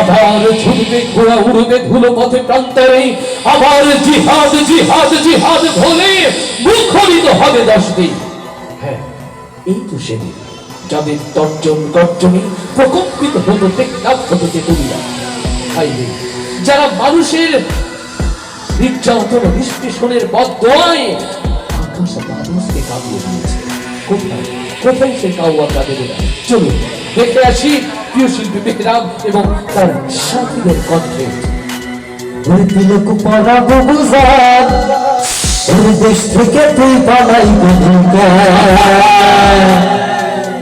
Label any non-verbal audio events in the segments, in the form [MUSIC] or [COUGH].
আবার ঝুলবে ঘোড়া উড়বে ধুলো পথে প্রান্তরে আবার জিহাদ জিহাদ জিহাদ মুখরিত হবে দশ দিন হ্যাঁ এই তো সেদিন যাদের তর্জন গর্জনে প্রকম্পিত হতো টেকনাফ হতো যারা মানুষের নির্যাতন নিষ্পেষণের বদয় আকাশ মানুষকে কাঁপিয়ে দিয়েছে। কোথায় কোথায় সে কাউয়া কাঁদে চলুন, দেখে আসি প্রিয় শিল্পী বেহরাম এবং তার সাথীদের কণ্ঠে ওই তিলক পরাবো বুঝান ওই দেশ থেকে তুই পালাই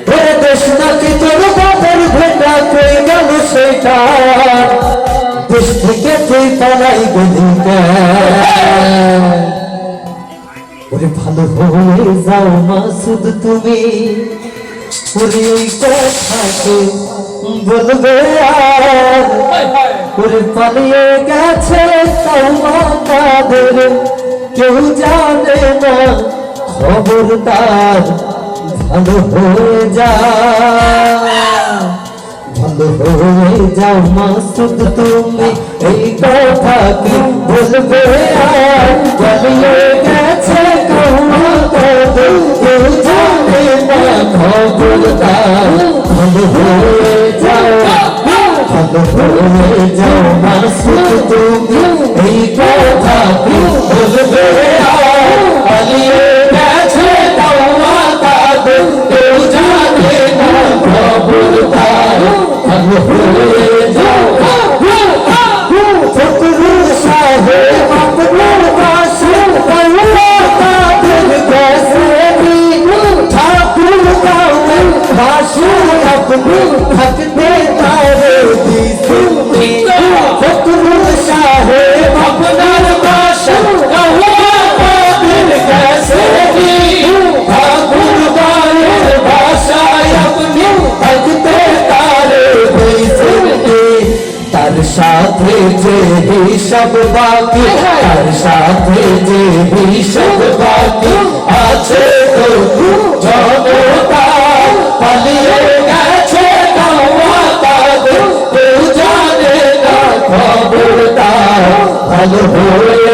ওই দেশ নাকি তোর বাপের ভেটা কই গেল সেটা। দেশ থেকে তুই পালাই ওরে ভালো হয়ে যাও মাসুদ তুমি। ওরে এই কথাকে বলবে আর পালিয়ে গেছে তোমাদের কেউ জানে না ভালো হয়ে যা। ভালো হয়ে যাও মাসুদ তুমি এই কথা কি বলবে আর? পালিয়ে গেছে কেউ জানে না খবরদার ভালো হয়ে সাথে যে হিসাব বাকি তার সাথে যে হিসাব বাকি আছে তো ভালো [LAUGHS]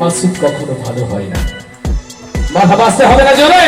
মাসুদ কখনো ভালো হয় না। মাথা বাঁচতে হবে না জোরে।